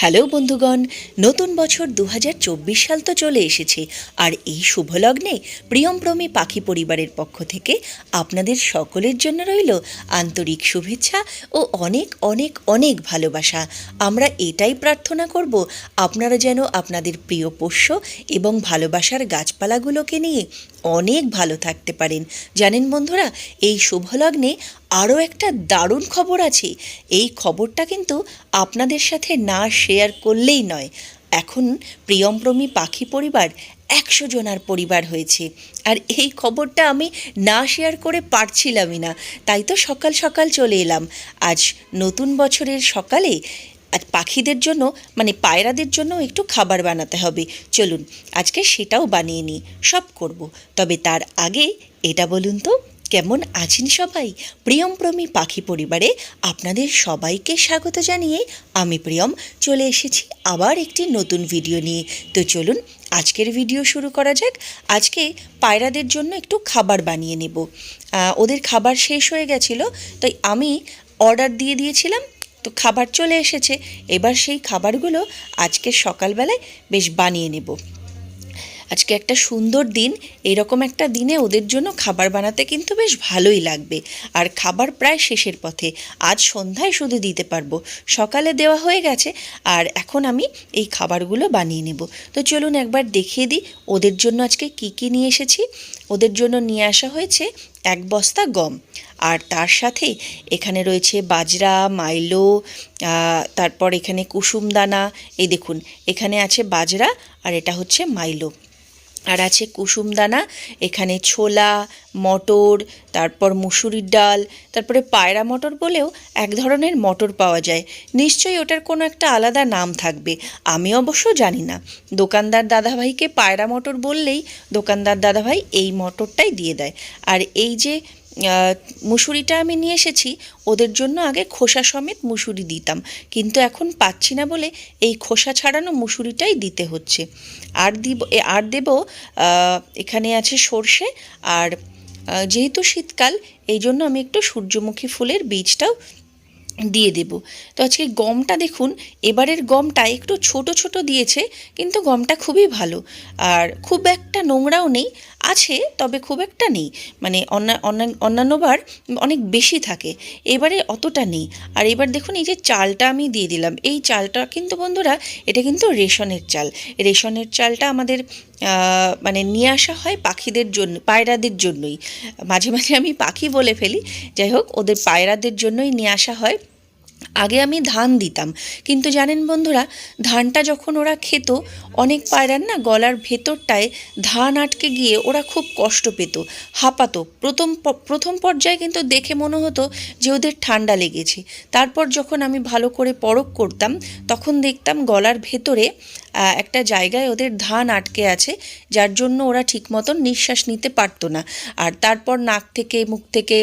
Hello বন্ধুগণ, নতুন বছর দু হাজার চব্বিশ সাল তো চলে এসেছে, আর এই শুভলগ্নে প্রিয়মপ্রমী পাখি পরিবারের পক্ষ থেকে আপনাদের সকলের জন্য রইল আন্তরিক শুভেচ্ছা ও অনেক অনেক অনেক ভালোবাসা। আমরা এটাই প্রার্থনা করব, আপনারা যেন আপনাদের প্রিয় পোষ্য এবং ভালোবাসার গাছপালাগুলোকে নিয়ে অনেক ভালো থাকতে পারেন। জানেন বন্ধুরা, এই শুভ লগ্নে আরও একটা দারুণ খবর আছে। এই খবরটা কিন্তু আপনাদের সাথে না শেয়ার করলেই নয়। এখন প্রিয়মপ্রমী পাখি পরিবার একশো জনার পরিবার হয়েছে। আর এই খবরটা আমি না শেয়ার করে পারছিলামই না। তাই তো সকাল সকাল চলে এলাম। আজ নতুন বছরের সকালে আর পাখিদের জন্য মানে পায়রাদের জন্য একটু খাবার বানাতে হবে। চলুন, আজকে সেটাও বানিয়ে নিই। সব করব। তবে তার আগে এটা বলুন তো কেমন আছেন সবাই? প্রিয়মপ্রমী পাখি পরিবারে আপনাদের সবাইকে স্বাগত জানিয়ে আমি প্রিয়ম চলে এসেছি আবার একটি নতুন ভিডিও নিয়ে। তো চলুন আজকের ভিডিও শুরু করা যাক। আজকে পায়রাদের জন্য একটু খাবার বানিয়ে নেব। ওদের খাবার শেষ হয়ে গেছিল, তাই আমি অর্ডার দিয়ে দিয়েছিলাম, তো খাবার চলে এসেছে। এবার সেই খাবারগুলো আজকে সকালবেলায় বেশ বানিয়ে নেব। আজকে একটা সুন্দর দিন, এরকম একটা দিনে ওদের জন্য খাবার বানাতে কিন্তু বেশ ভালোই লাগবে। আর খাবার প্রায় শেষের পথে, আজ সন্ধ্যায় শুধু দিতে পারব। সকালে দেওয়া হয়ে গেছে, আর এখন আমি এই খাবারগুলো বানিয়ে নেব। তো চলুন একবার দেখিয়ে দিই, ওদের জন্য আজকে কি কি নিয়ে এসেছি। ওদের জন্য নিয়ে আসা হয়েছে এক বস্তা গম। আর তার সাথে এখানে রয়েছে বাজরা, মাইলো তারপর এখানে কুসুম দানা এই দেখুন, এখানে আছে বাজরা আর এটা হচ্ছে মাইলো। আর আছে কুসুম দানা এখানে ছোলা, মটর, তারপর মুসুরির ডাল, তারপরে পায়রা মটর বলেও এক ধরনের মটর পাওয়া যায়। নিশ্চয়ই ওটার কোনো একটা আলাদা নাম থাকবে। আমি অবশ্য জানি না। দোকানদার দাদাভাইকে পায়রা মটর বললেই দোকানদার দাদাভাই এই মটরটাই দিয়ে দেয়। আর এই যে মুসুরিটা আমি নিয়ে এসেছি, ওদের জন্য আগে খোসা সমেত মুসুরি দিতাম। কিন্তু এখন পাচ্ছি না বলে এই খোসা ছাড়ানো মুসুরিটাই দিতে হচ্ছে। আর দিব আর দেব এখানে আছে সর্ষে আর যেহেতু শীতকাল এই জন্য আমি একটু সূর্যমুখী ফুলের বীজটাও দিয়ে দেব। তো আজকে গমটা দেখুন, এবারের গমটা একটু ছোট ছোট দিয়েছে, কিন্তু গমটা খুবই ভালো। আর খুব একটা নোংরাও নেই, আছে, তবে খুব একটা নেই। মানে অন্য- অন্য- অন্যান্যবার অনেক বেশি থাকে, এবারে অতটা নেই। আর এবার দেখুন, এই যে চালটা আমি দিয়ে দিলাম। এই চালটা কিন্তু বন্ধুরা, এটা কিন্তু রেশনের চাল। রেশনের চালটা আমাদের মানে নিয়ে আসা হয় পাখিদের জন্য, পায়রাদের জন্যই। মাঝে মাঝে আমি পাখি বলে ফেলি। যাই হোক, ওদের পায়রাদের জন্যই নিয়ে আসা হয়। আগে আমি ধান দিতাম। কিন্তু জানেন বন্ধুরা, ধানটা যখন ওরা খেত, অনেক পায়রার না গলার ভেতরটায় ধান আটকে গিয়ে ওরা খুব কষ্ট পেত, হাঁপাতো। প্রথম প্রথম পর্যায়ে কিন্তু দেখে মনে হতো যে ওদের ঠান্ডা লেগেছে। তারপর যখন আমি ভালো করে পরখ করতাম, তখন দেখতাম গলার ভেতরে একটা জায়গায় ওদের ধান আটকে আছে, যার জন্য ওরা ঠিক মতন নিঃশ্বাস নিতে পারতো না। আর তারপর নাক থেকে, মুখ থেকে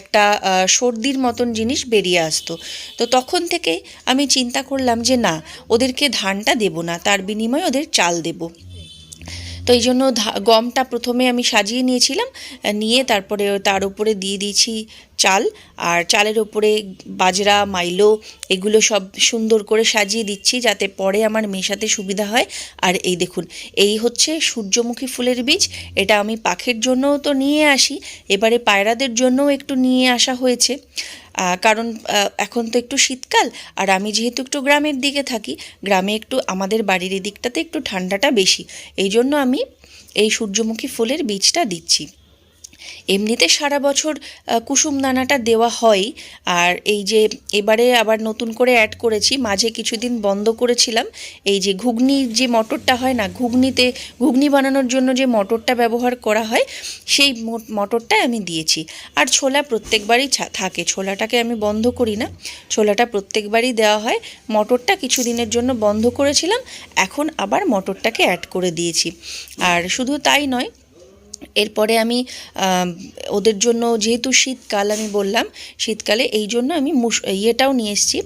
একটা সর্দির মতন জিনিস বেরিয়ে আসতো। তো তখন থেকে আমি চিন্তা করলাম যে না, ওদেরকে ধানটা দেব না, তার বিনিময়ে ওদের চাল দেব। তো এই জন্য গমটা প্রথমে আমি সাজিয়ে নিয়েছিলাম, নিয়ে তারপরে তার উপরে দিয়ে দিয়েছি চাল, আর চালের উপরে বাজরা, মাইলো এগুলো সব সুন্দর করে সাজিয়ে দিচ্ছি যাতে পরে আমার মেশাতে সুবিধা হয়। আর এই দেখুন, এই হচ্ছে সূর্যমুখী ফুলের বীজ। এটা আমি পাখির জন্যও তো নিয়ে আসি, এবারে পায়রাদের জন্যও একটু নিয়ে আসা হয়েছে। কারণ এখন তো একটু শীতকাল, আর আমি যেহেতু একটু গ্রামের দিকে থাকি, গ্রামে একটু আমাদের বাড়ির এদিকটাতে একটু ঠান্ডাটা বেশি। এই জন্য আমি এই সূর্যমুখী ফুলের বীজটা দিচ্ছি। এমনিতে সারা বছর কুসুম দানাটা দেওয়া হয়। আর এই যে এবারে আবার নতুন করে অ্যাড করেছি, মাঝে কিছুদিন বন্ধ করেছিলাম, এই যে ঘুগনির যে মটরটা হয় না, ঘুগনিতে, ঘুগনি বানানোর জন্য যে মটরটা ব্যবহার করা হয়, সেই মট- মটরটাই আমি দিয়েছি। আর ছোলা প্রত্যেকবারই থাকে, ছোলাটাকে আমি বন্ধ করি না। ছোলাটা প্রত্যেকবারই দেওয়া হয়। মটরটা কিছুদিনের জন্য বন্ধ করেছিলাম, এখন আবার মটরটাকে অ্যাড করে দিয়েছি। আর শুধু তাই নয় এরপরে আমি ওদের জন্য যেহেতু শীতকাল আমি বললাম, শীতকালে এই জন্য আমি ইয়েটাও নিয়ে এসেছি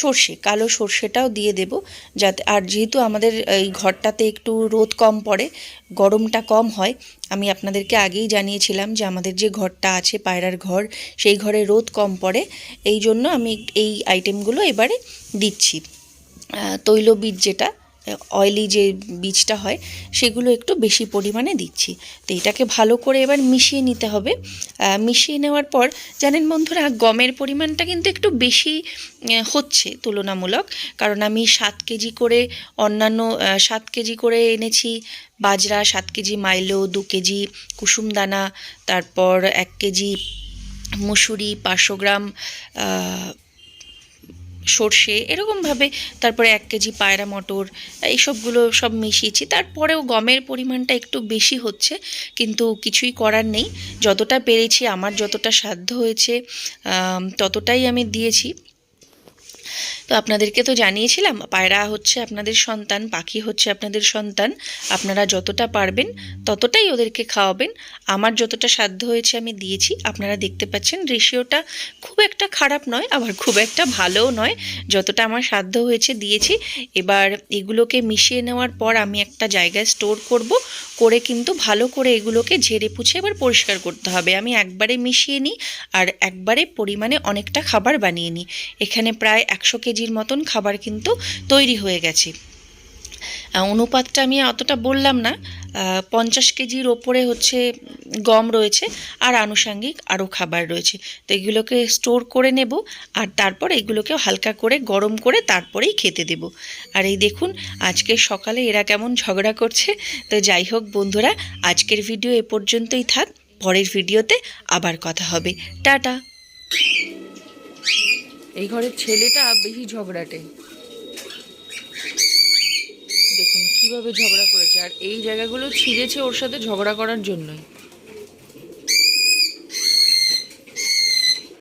সর্ষে, কালো সর্ষেটাও দিয়ে দেব যাতে, আর যেহেতু আমাদের এই ঘরটাতে একটু রোদ কম পড়ে, গরমটা কম হয়, আমি আপনাদেরকে আগেই জানিয়েছিলাম যে আমাদের যে ঘরটা আছে, পায়রার ঘর, সেই ঘরে রোদ কম পড়ে, এই জন্য আমি এই আইটেমগুলো এবারে দিচ্ছি। তৈলবীজ যেটা অয়েলি যে বীজটা হয়, সেগুলো একটু বেশি পরিমাণে দিচ্ছি। তো এটাকে ভালো করে এবার মিশিয়ে নিতে হবে। মিশিয়ে নেওয়ার পর, জানেন বন্ধুরা, গমের পরিমাণটা কিন্তু একটু বেশি হচ্ছে তুলনামূলক। কারণ আমি সাত কেজি করে অন্যান্য সাত কেজি করে এনেছি, বাজরা সাত কেজি, মাইলো দু কেজি কুসুম দানা তারপর এক কেজি মুসুরি পাঁচশো গ্রাম সর্ষে, এরকমভাবে তারপরে এক কেজি পায়রা মটর, এইসবগুলো সব মিশিয়েছি। তারপরেও গমের পরিমাণটা একটু বেশি হচ্ছে, কিন্তু কিছুই করার নেই। যতটা পেরেছি, আমার যতটা সাধ্য হয়েছে ততটাই আমি দিয়েছি। তো আপনাদেরকে তো জানিয়েছিলাম, পায়রা হচ্ছে আপনাদের সন্তান, পাখি হচ্ছে আপনাদের সন্তান। আপনারা যতটা পারবেন ততটাই ওদেরকে খাওয়াবেন। আমার যতটা সাধ্য হয়েছে আমি দিয়েছি। আপনারা দেখতে পাচ্ছেন রেশিওটা খুব একটা খারাপ নয়, আবার খুব একটা ভালোও নয়। যতটা আমার সাধ্য হয়েছে দিয়েছি। এবার এগুলোকে মিশিয়ে নেওয়ার পর আমি একটা জায়গায় স্টোর করব। করে কিন্তু ভালো করে এগুলোকে ঝেড়ে পুছে এবার পরিষ্কার করতে হবে। আমি একবারে মিশিয়ে নিই আর একবারে পরিমাণে অনেকটা খাবার বানিয়ে নিই। এখানে প্রায় একশো কেজির মতন খাবার কিন্তু তৈরি হয়ে গেছে। অনুপাতটা আমি অতটা বললাম না। পঞ্চাশ কেজির ওপরে হচ্ছে গম রয়েছে আর আনুষাঙ্গিক আরও খাবার রয়েছে। তো এগুলোকে স্টোর করে নেব আর তারপর এগুলোকেও হালকা করে গরম করে তারপরেই খেতে দেব। আর এই দেখুন, আজকে সকালে এরা কেমন ঝগড়া করছে। তো যাই হোক বন্ধুরা, আজকের ভিডিও এ পর্যন্তই থাক। পরের ভিডিওতে আবার কথা হবে। টাটা। এই ঘরের ছেলেটা বেশি ঝগড়াটে। দেখুন, কীভাবে ঝগড়া করেছে। আর এই জায়গাগুলো ছিঁড়েছে ওর সাথে ঝগড়া করার জন্যই।